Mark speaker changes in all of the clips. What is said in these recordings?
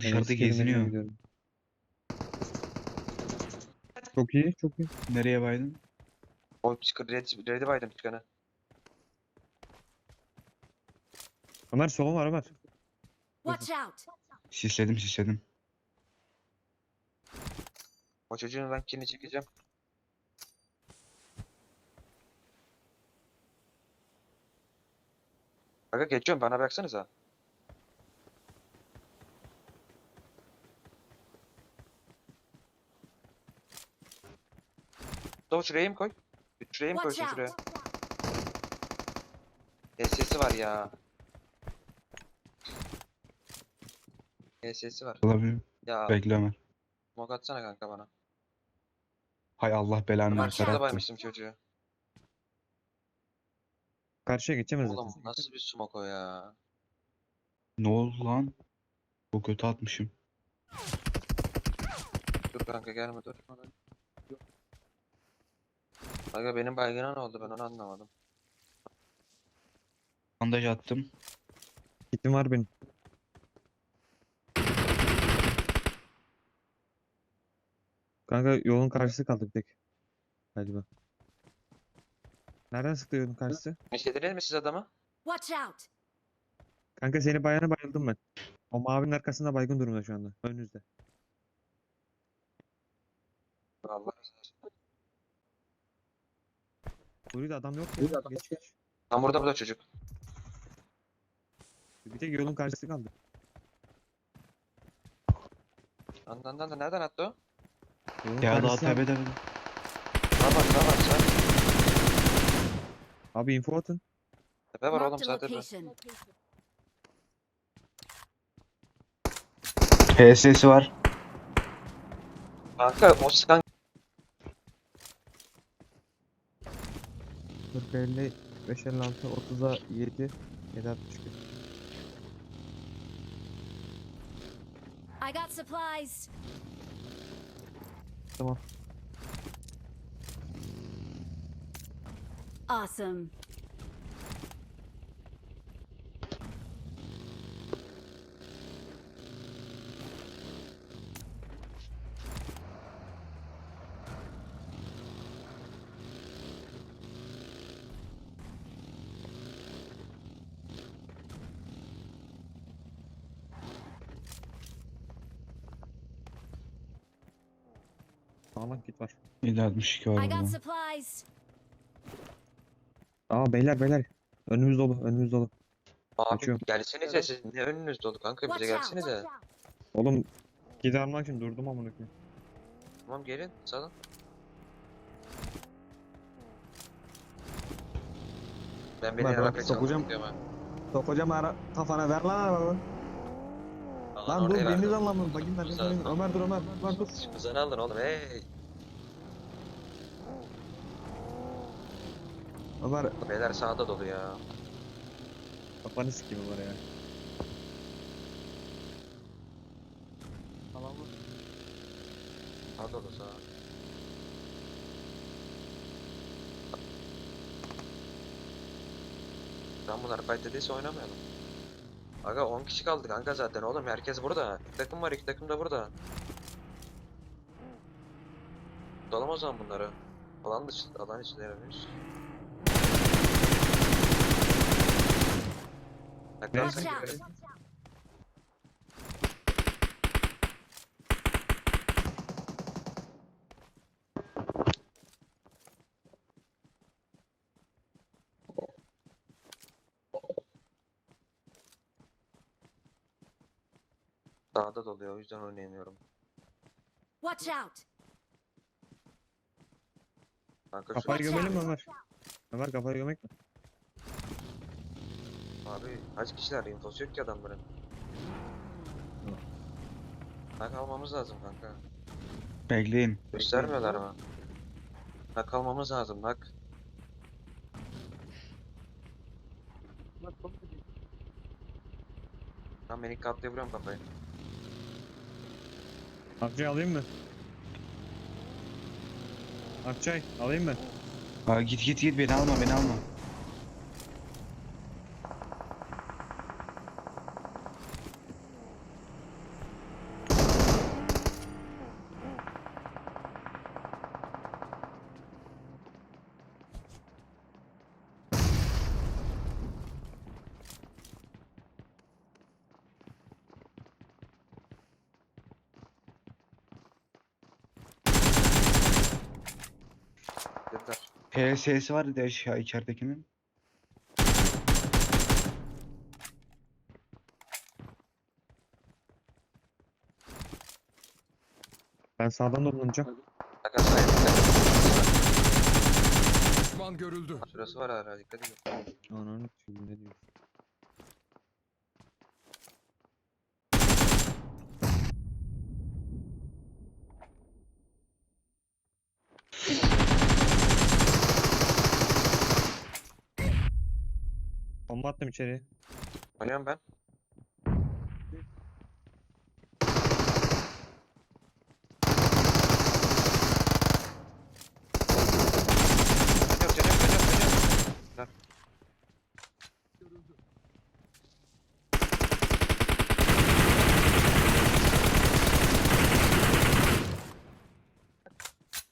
Speaker 1: Dışarıda geziniyor.
Speaker 2: gidiyorum. Çok iyi, çok iyi.
Speaker 1: Nereye baydın?
Speaker 3: O çıkır red, red'i baydım çıkanı.
Speaker 2: Ömer solun var Ömer.
Speaker 4: Watch out!
Speaker 1: Sisledim sisledim.
Speaker 3: O çocuğun rankini çekeceğim. Aga geçiyorum bana baksanıza. Doğu şuraya mı koy? Şuraya mı koysun şuraya?
Speaker 4: out!
Speaker 3: SS'i var ya. SS'i var.
Speaker 1: Olabilir.
Speaker 3: Ya
Speaker 1: Bekle Ömer.
Speaker 3: smoke atsana kanka bana.
Speaker 1: Hay Allah belanı
Speaker 3: Ben
Speaker 1: versin.
Speaker 3: şurada
Speaker 1: attım.
Speaker 3: baymıştım çocuğu.
Speaker 2: Karşıya geçemez
Speaker 3: Oğlum
Speaker 2: zaten.
Speaker 3: nasıl bir smoke o ya?
Speaker 1: Ne oldu lan? Bu kötü atmışım.
Speaker 3: Dur kanka gelme dur. Aga benim baygına ne oldu ben onu anlamadım.
Speaker 1: Bandaj attım.
Speaker 2: Kitim var benim. Kanka yolun karşısı kaldı bir tek. Galiba. Nereden sıktı yolun karşısı?
Speaker 3: İşlediniz mi siz adamı?
Speaker 4: Watch out!
Speaker 2: Kanka seni bayana bayıldım ben. O mavinin arkasında baygın durumda şu anda. Önünüzde.
Speaker 3: Allah razı olsun.
Speaker 2: Buraya adam yok ya. Geç geç.
Speaker 3: Tam burada burada çocuk.
Speaker 2: Bir tek yolun karşısı kaldı.
Speaker 3: Lan lan, nereden attı o?
Speaker 2: Yolun
Speaker 1: Ya daha
Speaker 2: karşısı
Speaker 1: tepede.
Speaker 3: Sağa bak sağa bak sağa.
Speaker 2: Abi info atın.
Speaker 3: Tepe var oğlum
Speaker 4: Marked a
Speaker 3: sağ tepe.
Speaker 4: location.
Speaker 1: HS'si var.
Speaker 3: Kanka o sıkan
Speaker 2: 40 50 5 56 30'a 7 7 62.
Speaker 4: I got supplies.
Speaker 2: Tamam.
Speaker 4: Awesome.
Speaker 2: Sağlam kit var.
Speaker 1: 762 var
Speaker 4: I got
Speaker 1: burada.
Speaker 4: supplies.
Speaker 2: Aa beyler beyler. Önümüz dolu. Önümüz dolu.
Speaker 3: Abi
Speaker 2: Kaçıyorum.
Speaker 3: gelsenize siz ne önünüz dolu kanka bize
Speaker 4: Watch out!
Speaker 3: gelsenize.
Speaker 2: Oğlum kit almak için durdum amına koyayım.
Speaker 3: Tamam gelin salın. Ben beni
Speaker 2: Ben bırak, sokacağım. Sokacağım ara kafana ver lan arabamı. Lan dur beni de anlamıyorum. Bakayım ben
Speaker 3: Güzel.
Speaker 2: de Ömer dur Ömer. Ömer dur.
Speaker 3: Kızını aldın oğlum hey.
Speaker 2: Ömer
Speaker 3: Beyler sağda dolu ya.
Speaker 2: kafanı sikeyim Ömer ya. Tamam mı?
Speaker 3: Sağ dolu sağ. Lan bunlar fight dediyse oynamayalım. Aga 10 kişi kaldı kanka zaten oğlum herkes burada. İki takım var iki takım da burada. Tutalım o zaman bunları. Alan dışı, alan içinde yaramıyoruz.
Speaker 4: Watch out!
Speaker 3: Dağda doluyor o yüzden oynayamıyorum.
Speaker 4: Watch out!
Speaker 3: Kanka
Speaker 2: Kafayı gömelim mi. Ömer? Ömer kafayı gömek mi?
Speaker 3: abi kaç kişiler infosu yok ki adamların. Nak almamız lazım kanka.
Speaker 1: Bekleyin.
Speaker 3: Göstermiyorlar mı? Nak almamız lazım nak. Tam beni katlıya vuruyorum kafayı.
Speaker 2: Akçay alayım mı? Akçay alayım mı?
Speaker 1: Aa, git git git beni alma beni alma. PS'si var ya aşağı içeridekinin.
Speaker 2: Ben sağdan
Speaker 3: dikkat et.
Speaker 5: Düşman görüldü.
Speaker 3: Şurası var hala dikkat edin.
Speaker 2: Ananı ne diyor? Bomba attım içeri.
Speaker 3: Oynuyorum ben.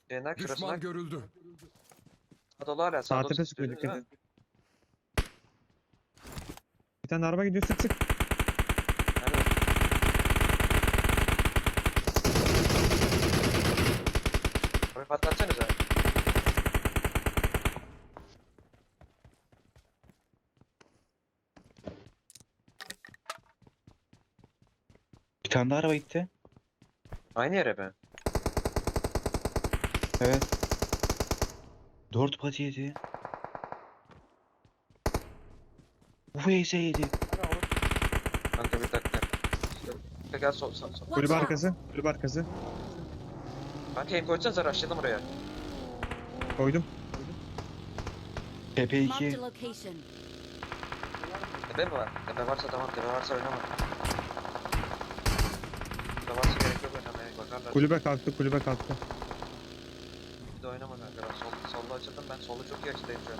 Speaker 3: Cenak şurasına
Speaker 5: Düşman görüldü.
Speaker 3: dolu hala
Speaker 2: Sağ
Speaker 3: sağda
Speaker 2: tepe sıkıyor dikkat et. Bir tane araba gidiyor sık sık.
Speaker 3: Nerede? Abi patlatsanıza.
Speaker 1: Bir tane daha araba gitti.
Speaker 3: Aynı yere be.
Speaker 1: Evet. Dört pati yedi. VS yedi.
Speaker 3: Kanka bir dakika. Kanka gel sol sol sol.
Speaker 2: Kulübe arkası. Kulübe arkası.
Speaker 3: Kanka aim koysanıza rushladım oraya.
Speaker 2: Koydum.
Speaker 4: Marked a
Speaker 1: TP2.
Speaker 4: location.
Speaker 3: Tepe mi var? Tepe varsa tamam tepe varsa oynama. Tepe varsa gerek yok oynamaya bakarlar.
Speaker 2: Kulübe kalktı. Kulübe kalktı.
Speaker 3: Bir de oynama kanka ben sol, solda açıldım ben solda çok iyi açıdayım şu an.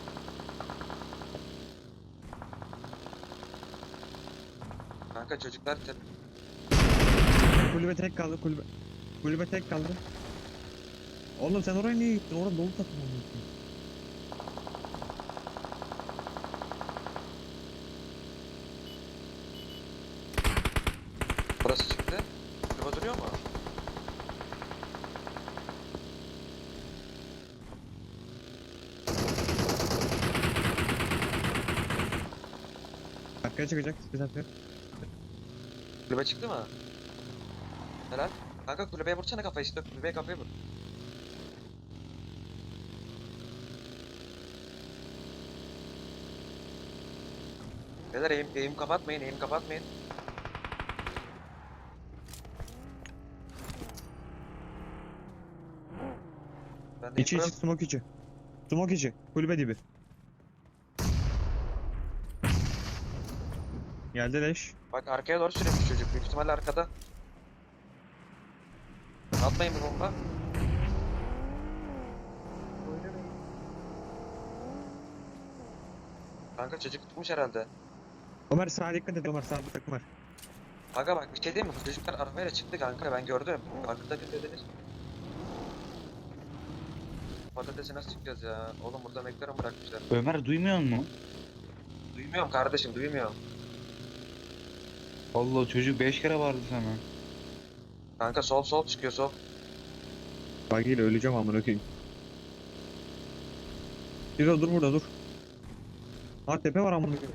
Speaker 3: Kanka çocuklar te
Speaker 2: Kulübe tek kaldı. Kulübe. Kulübe tek kaldı. Oğlum sen oraya niye gittin? Orada dolu takım olmuyorsun.
Speaker 3: burası çıktı. Kulübe duruyor mu?
Speaker 2: Arkaya çıkacak. Bir dakika.
Speaker 3: Kulübe çıktı mı? Helal. Kanka kulübeye vursana kafayı işte kulübeye kafayı vur. Beyler eğim, eğim kapatmayın, eğim kapatmayın. Ben de
Speaker 2: İçi içi smoke içi. Smoke içi. Kulübe dibi. Geldi leş.
Speaker 3: Bak arkaya doğru sürüyormuş çocuk. Büyük ihtimalle arkada. Atmayın bu bomba. Kanka çocuk tutmuş herhalde.
Speaker 2: Ömer sağa dikkat et Ömer sağda takım var.
Speaker 3: Kanka bak bir şey diyeyim mi? Bu çocuklar arabayla çıktı kanka ben gördüm. Arkada bir dediniz. Patatesi nasıl çıkacağız ya? Oğlum burada McLaren bırakmışlar.
Speaker 1: Ömer duymuyor mu?
Speaker 3: Duymuyorum kardeşim duymuyorum.
Speaker 1: Allah çocuk 5 kere vardı sana.
Speaker 3: Kanka sol sol çıkıyor sol.
Speaker 2: Bagiyle öleceğim amına koyayım. Biro dur burada dur. Ha tepe var amına koyayım.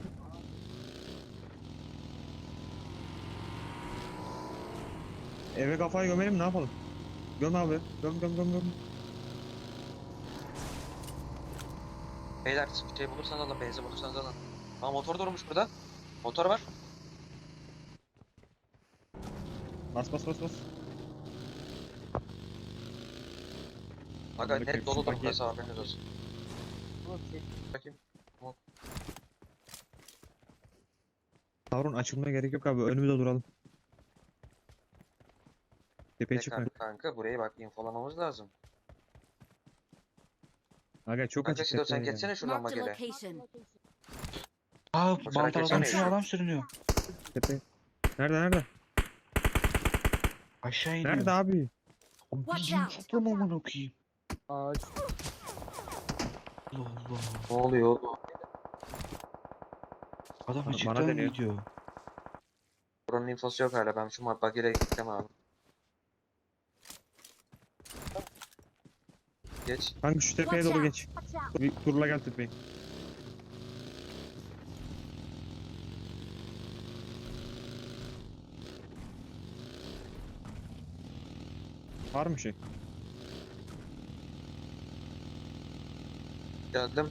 Speaker 2: Eve kafayı gömelim ne yapalım? Göm abi. Göm göm göm göm.
Speaker 3: Beyler şey bulursanız alın benzin bulursanız alın. Aa motor durmuş burada. Motor var.
Speaker 2: Bas bas bas bas.
Speaker 3: Aga net
Speaker 2: koyayım,
Speaker 3: dolu
Speaker 2: şu bagi-
Speaker 3: durumda haberiniz olsun. Bakayım.
Speaker 2: Harun açılmaya gerek yok abi. Önümüzde duralım. Tepeye
Speaker 3: Ne
Speaker 2: çıkma.
Speaker 3: kanka, kanka burayı bak infolamamız lazım.
Speaker 2: Aga çok
Speaker 3: Kanka
Speaker 2: açık
Speaker 3: Sido sen
Speaker 2: tepe yani.
Speaker 3: geçsene şuradan
Speaker 4: Marked a
Speaker 3: magele.
Speaker 4: location.
Speaker 1: Aa
Speaker 3: geçsene
Speaker 1: sürünüyor
Speaker 3: ya.
Speaker 1: adam sürünüyor.
Speaker 2: Tepe. Nerede nerede?
Speaker 1: Aşağı iniyor.
Speaker 2: Nerede abi?
Speaker 1: Abi
Speaker 4: Watch
Speaker 1: Bizim
Speaker 4: out.
Speaker 1: tuttum amına koyayım.
Speaker 2: Ağaç.
Speaker 1: Allah Allah.
Speaker 3: Ne oluyor?
Speaker 1: Adam
Speaker 2: Bana
Speaker 1: açıktan
Speaker 2: deniyor.
Speaker 1: gidiyor.
Speaker 3: Buranın infosu yok hala. Ben şu magele gideceğim abi. Geç.
Speaker 2: Kanka şu tepeye
Speaker 5: Watch
Speaker 2: doğru
Speaker 5: out.
Speaker 2: geç.
Speaker 5: Watch out.
Speaker 2: Bir turla gel tepeye. Var mı şey?
Speaker 3: Geldim.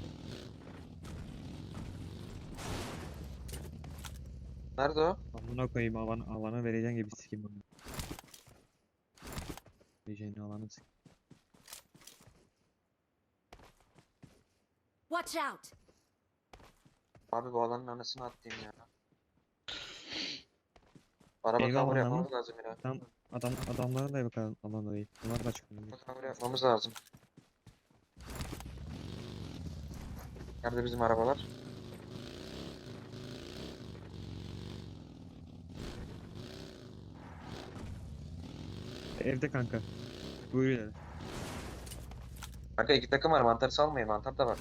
Speaker 3: Nerede o?
Speaker 2: Amına koyayım alan, alana vereceksin gibi sikim bunu. Vereceğin alanı sik.
Speaker 5: Watch out.
Speaker 3: Abi bu alanın anasını attayım ya. Araba
Speaker 2: Benim
Speaker 3: cover
Speaker 2: alanlar
Speaker 3: yapmamız
Speaker 2: mı?
Speaker 3: lazım ya.
Speaker 2: Tam adam adamların da yok al- alanda değil. Onlar da çıkmıyor.
Speaker 3: Araba cover yapmamız lazım. Nerede bizim arabalar?
Speaker 2: Evde kanka. Buyuruyor.
Speaker 3: Kanka iki takım var mantarı salmayın mantar da var.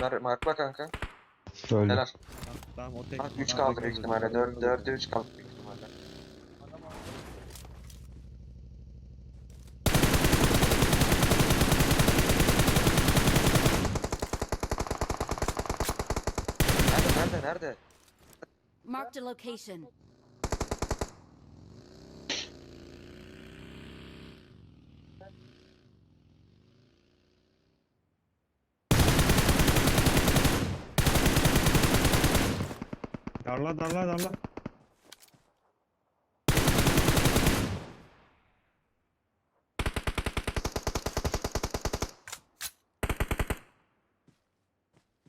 Speaker 3: Ver markla kanka.
Speaker 1: Öldü.
Speaker 3: Helal.
Speaker 2: Tamam, tamam o tek.
Speaker 3: 3
Speaker 2: Aa,
Speaker 3: kaldı büyük ihtimalle. 4 4'e 3 kaldı Nerede nerede nerede?
Speaker 5: Marked a location.
Speaker 2: Darla darla darla.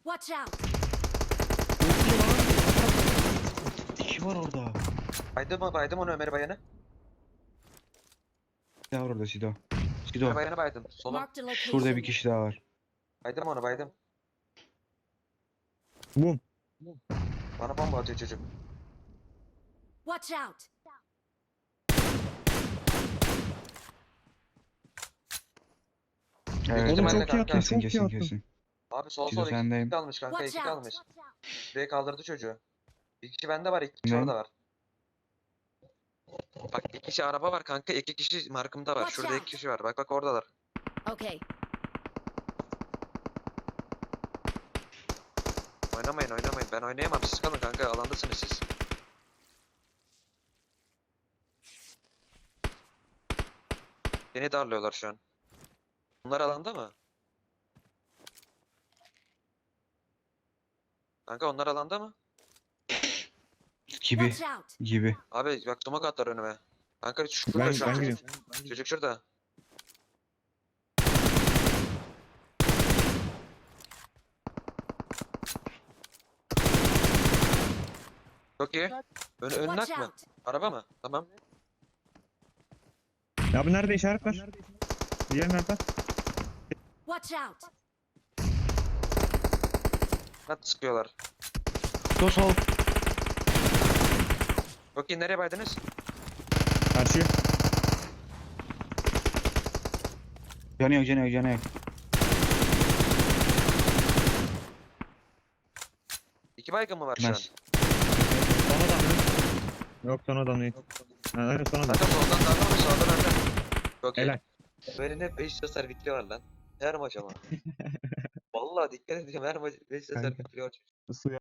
Speaker 5: Watch out.
Speaker 1: İki var orada.
Speaker 3: Baydım mı baydım onu Ömer Bayan'ı.
Speaker 1: Bir daha var orada Sido. Sido.
Speaker 3: Ömer Bayan'ı baydım. Solun.
Speaker 5: Marked a location.
Speaker 1: Şurada bir kişi daha var.
Speaker 3: Baydım onu baydım.
Speaker 2: Bum.
Speaker 3: Bana bomba atıyor çocuk.
Speaker 5: Watch out.
Speaker 1: Evet.
Speaker 3: Oğlum çok iyi attın,
Speaker 1: kesin
Speaker 2: çok iyi
Speaker 1: kesin
Speaker 2: attın.
Speaker 1: kesin.
Speaker 3: Abi sol
Speaker 1: Sido
Speaker 3: sol
Speaker 1: sendeyim.
Speaker 3: kalmış kanka
Speaker 5: Watch
Speaker 3: iki
Speaker 5: out.
Speaker 3: kalmış. Şuraya kaldırdı çocuğu. Bir kişi bende var, iki kişi
Speaker 1: Ne?
Speaker 3: orada var. Bak iki kişi araba var kanka, iki kişi markımda var.
Speaker 5: Watch
Speaker 3: Şurada iki
Speaker 5: out.
Speaker 3: kişi var. Bak bak oradalar.
Speaker 5: Okay.
Speaker 3: Oynamayın oynamayın. Ben oynayamam. Siz kalın kanka. Alandasınız siz. Beni darlıyorlar şu an. Bunlar alanda mı? Kanka onlar alanda mı?
Speaker 1: Gibi.
Speaker 5: Watch out.
Speaker 1: Gibi.
Speaker 3: Abi bak sumak atlar önüme. Kanka şurada
Speaker 2: Ben,
Speaker 3: şu an
Speaker 2: ben
Speaker 3: çocuk. Çocuk şurada. Çok iyi. Ön, önüne
Speaker 5: Watch
Speaker 3: ak mı? Araba mı? Tamam.
Speaker 2: Ya bu nerede işaret var? Diğer nerede?
Speaker 5: Watch out.
Speaker 3: Nasıl sıkıyorlar?
Speaker 1: Sido sol.
Speaker 3: İyi. Nereye baydınız?
Speaker 2: Karşı.
Speaker 1: Canı yok canı yok canı yok.
Speaker 3: İki baygın mı var şu an?
Speaker 1: Gitmez.
Speaker 2: Son adam mı? Yok son adam değil. Ha, evet son adam.
Speaker 3: Kanka soldan daha var mı? Sağdan önden. Çok iyi.
Speaker 2: Helal.
Speaker 3: Böyle ne 5 hasar bitiriyor var lan. Her maç ama. Vallahi dikkat ediyorum her maç 5 hasar
Speaker 2: Kanka.
Speaker 3: bitiriyor.
Speaker 2: Suya